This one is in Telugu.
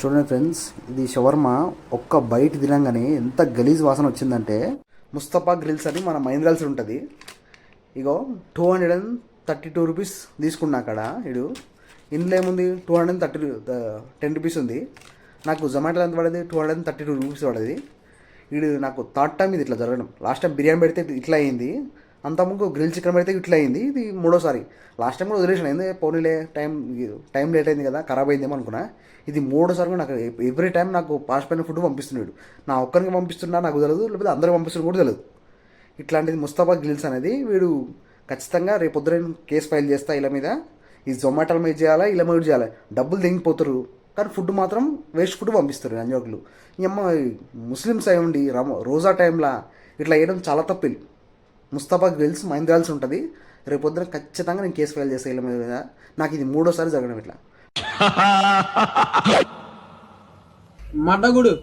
చూడండి ఫ్రెండ్స్ ఇది షవర్మ. ఒక్క బయట తినంగానే ఎంత గలీజ్ వాసన వచ్చిందంటే ముస్తఫా గ్రిల్స్ అని మన మైంద్రాల్స్ ఉంటుంది. ఇగో two hundred and thirty two rupees తీసుకున్నా అక్కడ ఇడు. ఇందులో ఏముంది? Two hundred and thirty ten rupees ఉంది. నాకు జొమాటోలో ఎంత పడేది? Two hundred and thirty two rupees పడేది. ఇది నాకు థర్డ్ టైం ఇది ఇట్లా జరగడం. లాస్ట్ టైం బిర్యానీ పెడితే ఇట్లా అయింది. అంత గ్రిల్ చికెన్ పెడితే ఇట్లా అయింది. ఇది మూడోసారి. లాస్ట్ టైం కూడా వదిలేసిన ఏంది? పోనీలే టైం టైం లేట్ అయింది కదా ఖరాబ్ అయిందేమో అనుకున్నా. ఇది మూడోసారి కూడా నాకు ఎవ్రీ టైం నాకు పాసిపోయిన ఫుడ్ పంపిస్తున్నాడు. నా ఒక్కరికి పంపిస్తున్నా నాకు తెలియదు లేకపోతే అందరికి పంపిస్తున్నా కూడా తెలియదు ఇట్లాంటిది ముస్తాఫా గ్రిల్స్ అనేది వీడు ఖచ్చితంగా రేపు పొద్దున కేసు ఫైల్ చేస్తా ఇలా మీద. ఈ జొమాటోల మీద చేయాలా ఇలా మీద చేయాలి? డబ్బులు దిగిపోతారు కానీ ఫుడ్ మాత్రం వేస్ట్ ఫుడ్ పంపిస్తారు అంజోకులు ఈ అమ్మ ముస్లిమ్స్ అయి ఉండి రమ రోజా టైంలో ఇట్లా వేయడం చాలా తప్పు ముస్తాఫా గ్రిల్స్ మైంద్రాల్స్ ఉంటుంది. రేపు ఖచ్చితంగా నేను కేసు ఫైల్ చేసే ఇలా మీద నాకు ఇది మూడోసారి జరగడం ఇట్లా. మడ్డగుడు.